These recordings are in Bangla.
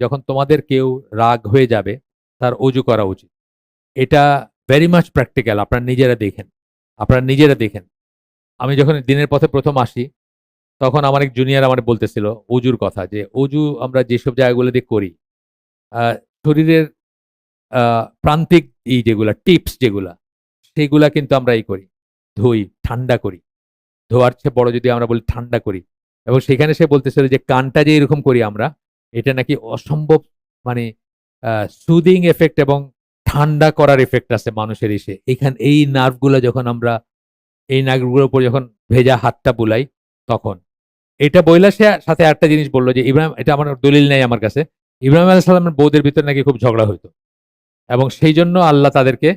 যখন তোমাদের কেউ রাগ হয়ে যাবে, তার অজু করা উচিত। এটা ভেরি মাচ প্র্যাকটিক্যাল আপনারা নিজেরা দেখেন। আপনারা নিজেরা দেখেন। আমি যখন দিনের পথে প্রথম আসি, তখন আমার এক জুনিয়র আমার বলতেছিল অজুর কথা যে, অজু আমরা যেসব জায়গাগুলো দিয়ে করি শরীরের প্রান্তিক এই যেগুলা টিপস যেগুলা, সেগুলা কিন্তু আমরা এই করি, ধুই, ঠান্ডা করি। ধোয়ার চেয়ে বড় যদি আমরা বলি ঠান্ডা করি। এবং সেখানে সে বলতেছিল যে, কানটা যে এরকম করি আমরা এটা নাকি অসম্ভব মানে সুদিং এফেক্ট এবং ঠান্ডা করার এফেক্ট আছে মানুষের এসে। এখান, এই নার্ভগুলো যখন আমরা, এই নার্ভগুলোর উপর যখন ভেজা হাতটা বুলাই, তখন। এটা বইলা সে, সাথে একটা জিনিস বলল যে, ইব্রাহিম, এটা আমার দলিল নেই আমার কাছে। ইব্রাহিম আলাহ সাল্লামের বৌদের ভিতরে নাকি খুব ঝগড়া হইতো। এবং সেই জন্য আল্লাহ তাদেরকে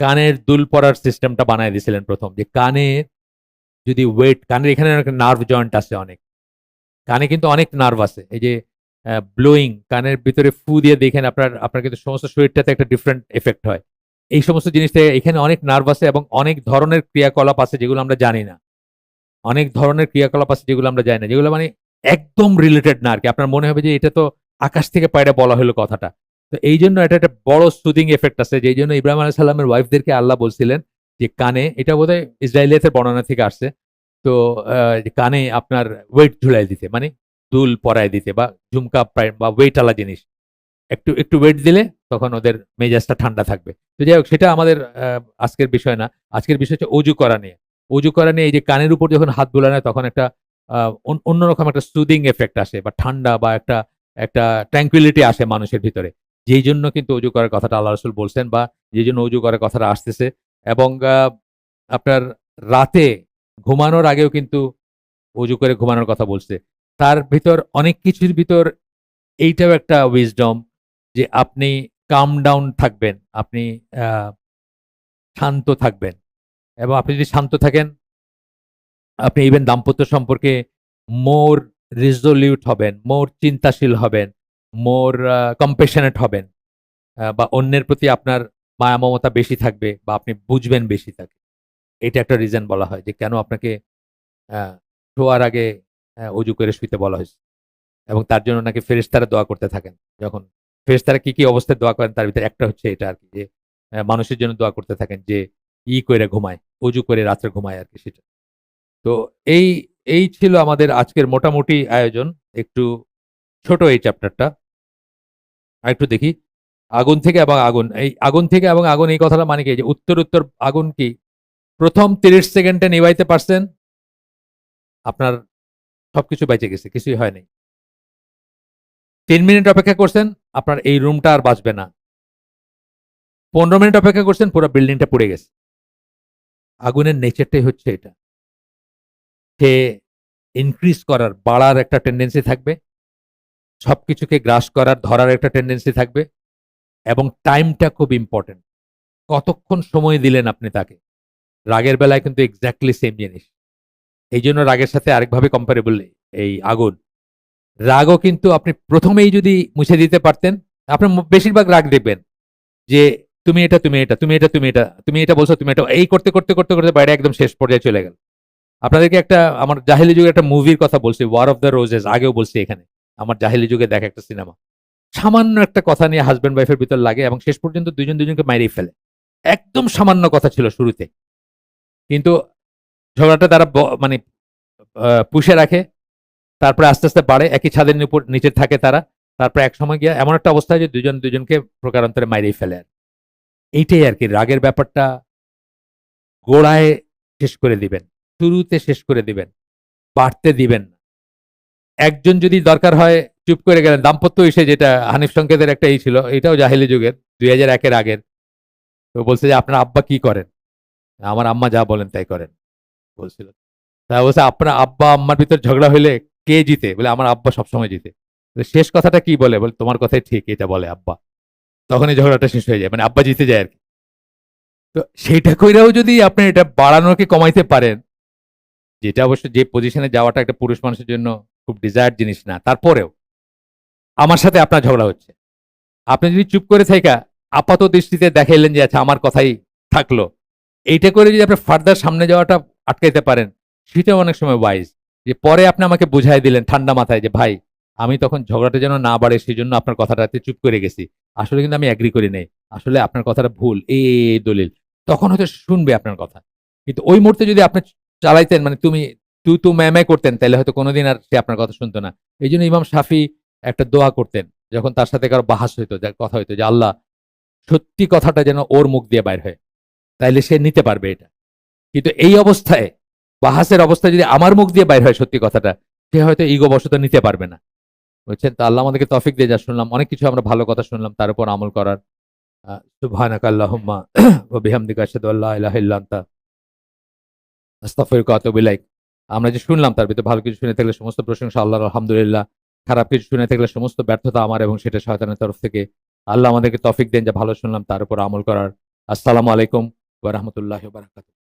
কানের দুল পরার সিস্টেমটা বানায় দিয়েছিলেন প্রথম। যে কানে যদি ওয়েট কানের এখানে অনেক নার্ভ জয়েন্ট আছে অনেক। কানে কিন্তু অনেক নার্ভ আছে। এই যে ব্লোয়িং কানের ভিতরে ফু দিয়ে দেখেন আপনার আপনার কিন্তু সমস্ত শরীরটাতে একটা ডিফারেন্ট এফেক্ট হয়। এই সমস্ত জিনিস থেকে এখানে অনেক নার্ভ আছে এবং অনেক ধরনের ক্রিয়াকলাপ আছে যেগুলো আমরা জানি না। অনেক ধরনের ক্রিয়াকলাপ আছে যেগুলো আমরা জানি না। যেগুলো মানে একদম রিলেটেড না আর কি আপনার মনে হবে যে এটা তো আকাশ থেকে পায়রা বলা হলো কথাটা। তো এই জন্য এটা একটা বড় সুদিং এফেক্ট আছে। যেই জন্য ইব্রাহিম আলাহ সাল্লামের ওয়াইফদেরকে আল্লাহ বলছিলেন যে, কানে, এটা বোধহয় ইসরায়েলিয়াতের বর্ণনা থেকে আসছে। তো কানে আপনার ওয়েট ঝুলাই দিতে। মানে দুল পরায় দিতে বা ঝুমকা বা ওয়েট আলা জিনিস। একটু একটু ওয়েট দিলে তখন ওদের মেজাজটা ঠান্ডা থাকবে। তো যাই হোক, সেটা আমাদের আজকের বিষয় না। আজকের বিষয় হচ্ছে অজু করা নিয়ে। অজু করা নিয়ে এই যে কানের উপর যখন হাত বোলানো হয়, তখন একটা অন্যরকম একটা সুদিং এফেক্ট আসে বা ঠান্ডা বা একটা একটা ট্র্যাঙ্কুইলিটি আসে মানুষের ভিতরে। যেই জন্য কিন্তু অজু করার কথাটা আল্লাহ রসুল বলছেন বা যেই জন্য অজু করার কথাটা আসতেছে। এবং আপনার রাতে ঘুমানোর আগেও কিন্তু অজু করে ঘুমানোর কথা বলছে। তার ভিতর অনেক কিছুর ভিতর এইটাও একটা উইজডম যে আপনি কাম ডাউন থাকবেন, আপনি শান্ত থাকবেন। এবং আপনি যদি শান্ত থাকেন, আপনি ইভেন দাম্পত্য সম্পর্কে মোর রিজলিউট হবেন মোর চিন্তাশীল হবেন মোর কম্পেশনেট হবেন বা অন্যের প্রতি আপনার মায়া মমতা বেশি থাকবে বা আপনি বুঝবেন বেশি থাকে এটা একটা রিজন বলা হয় যে কেন আপনাকে শোয়ার আগে অজু করে শুইতে বলা হয়েছে। এবং তার জন্য নাকি ফেরেশতারা দোয়া করতে থাকেন। যখন ফেরেশতারা কি কি অবস্থায় দোয়া করেন, তার ভিতরে একটা হচ্ছে এটা আর কি যে মানুষের জন্য দোয়া করতে থাকেন যে, ই করে ঘুমায় অজু করে রাত্রে ঘুমায় আর কি সেটা। তো এই এই ছিল আমাদের আজকের মোটামুটি আয়োজন। একটু ছোট এই চ্যাপ্টারটা। আর একটু দেখি। আগুন থেকে এবং আগুন, এই আগুন থেকে এবং আগুন, এই কথাটা মানে কি? যে উত্তর উত্তর আগুন কি? প্রথম তিরিশ সেকেন্ডে নিভাইতে পারছেন? আপনার সবকিছু বেঁচে গেছে, কিছুই হয়নি তিন মিনিট অপেক্ষা করছেন, আপনার এই রুমটা আর বাঁচবে না। পনেরো মিনিট অপেক্ষা করছেন, পুরো বিল্ডিংটা পুড়ে গেছে। আগুনের নেচারটাই হচ্ছে এটা। সে ইনক্রিজ করার, বাড়ার একটা টেন্ডেন্সি থাকবে। সবকিছুকে গ্রাস করার, ধরার একটা টেন্ডেন্সি থাকবে। এবং টাইমটা খুব ইম্পর্টেন্ট কতক্ষণ সময় দিলেন আপনি তাকে? রাগের বেলায় কিন্তু এক্স্যাক্টলি সেম জিনিস। এই জন্য রাগের সাথে আরেকভাবে কম্পারেবল এই আগুন। রাগও কিন্তু আপনি প্রথমেই যদি মুছে দিতে পারতেন, আপনার ম- বেশিরভাগ রাগ দেখবেন যে, তুমি এটা তুমি এটা তুমি এটা তুমি এটা তুমি এটা বলছো, তুমি এটা এই করতে করতে করতে করতে বাইরে একদম শেষ পর্যায়ে চলে গেল। আপনাদেরকে একটা, আমার জাহিলি যুগে একটা মুভির কথা বলছি ওয়ার অফ দ্য রোজেস আগেও বলছি এখানে, আমার জাহিলি যুগে দেখা একটা সিনেমা সামান্য একটা কথা নিয়ে হাজব্যান্ড ওয়াইফের ভিতর লাগে এবং শেষ পর্যন্ত দুজন দুজনকে মাইরেই ফেলে। একদম সামান্য কথা ছিল শুরুতে। কিন্তু ঝগড়াটা তারা মানে পুষে রাখে। তারপরে আস্তে আস্তে বাড়ে। একই ছাদের উপর নিচে থাকে তারা। তারপরে এক সময় গিয়ে এমন একটা অবস্থা যে দুজন, দুজনকে প্রকারান্তরে মাইরেই ফেলে। আর এইটাই আর কি রাগের ব্যাপারটা গোড়ায় শেষ করে দিবেন। শুরুতে শেষ করে দিবেন। বাড়তে দিবেন একজন যদি দরকার হয় চুপ করে গেলেন। দাম্পত্য এসে যেটা হানিফ সংকেতের একটা এই ছিল, এটাও জাহিলি যুগের, দুই হাজার একের আগের। তো বলছে যে, আপনার আব্বা কি করেন? আমার আম্মা যা বলেন তাই করেন। বলছিল। তা বলছে, আপনার আব্বা, আম্মার ভিতর ঝগড়া হইলে কে জিতে? বলে, আমার আব্বা সবসময় জিতে। শেষ কথাটা কি? বলে বলে, তোমার কথাই ঠিক, এটা বলে আব্বা। তখনই ঝগড়াটা শেষ হয়ে যায় মানে আব্বা জিতে যায় আর কি। তো সেইটা কইরাও যদি আপনি এটা বাড়ানোকে কমাইতে পারেন, যেটা অবশ্য যে পজিশনে যাওয়াটা একটা পুরুষ মানুষের জন্য খুব ডিজায়ার জিনিস না, তারপরেও আমার সাথে আপনার ঝগড়া হচ্ছে। আপনি যদি চুপ করে থাকা আপাত দৃষ্টিতে দেখাইলেন যে আচ্ছা আমার কথাই থাকল। এইটা করে যদি আপনি ফার্দার সামনে যাওয়াটা আটকাইতে পারেন। সেটাও অনেক সময় ওয়াইজ যে পরে আপনি আমাকে বুঝাই দিলেন ঠান্ডা মাথায় যে, ভাই, আমি তখন ঝগড়াটা যেন না বাড়ে সেই জন্য আপনার কথাটাতে চুপ করে গেছি। আসলে কিন্তু আমি অ্যাগ্রি করি নাই। আসলে আপনার কথাটা ভুল এই দলিল। তখন হয়তো শুনবে আপনার কথা। কিন্তু ওই মুহূর্তে যদি আপনি চালাইতেন মানে তুমি তু তু ম্যামে করতেন, তাহলে হয়তো কোনোদিন আর সে আপনার কথা শুনতো না। এই জন্য ইমাম শাফি একটা দোয়া করতেন, যখন তার সাথে কারও বাহাস হইতো, যার কথা হইতো যে, আল্লাহ, সত্যি কথাটা যেন ওর মুখ দিয়ে বাইর হয়। তাইলে সে নিতে পারবে এটা। কিন্তু এই অবস্থায় বাহাসের অবস্থায় যদি আমার মুখ দিয়ে বাইর হয় সত্যি কথাটা, সে হয়তো ইগো বশত নিতে পারবে না। বুঝছেন? তা আল্লাহ আমাদেরকে তফিক দিয়ে যা শুনলাম, অনেক কিছু আমরা ভালো কথা শুনলাম, তার উপর আমল করার। সুবহানাকা আল্লাহুম্মা, ওয়া বিহামদিকা আশহাদু আল্লা ইলাহা ইল্লা আনতা, আস্তাগফিরুকা ওয়া আতুবু আমরা যে শুনলাম, তার ভিতরে ভালো কিছু শুনে থাকলে সমস্ত প্রশংসা, আল্লাহর আলহামদুলিল্লাহ। খারাপ কিছু শুনে থাকলে সমস্ত ব্যর্থতা আমার এবং সেটা শয়তানের তরফ থেকে। আল্লাহ আমাদেরকে তফিক দেন যা ভালো শুনলাম, তার উপর আমল করার। আসসালামু আলাইকুম ওয়া রাহমাতুল্লাহি ওয়া বারাকাতুহু।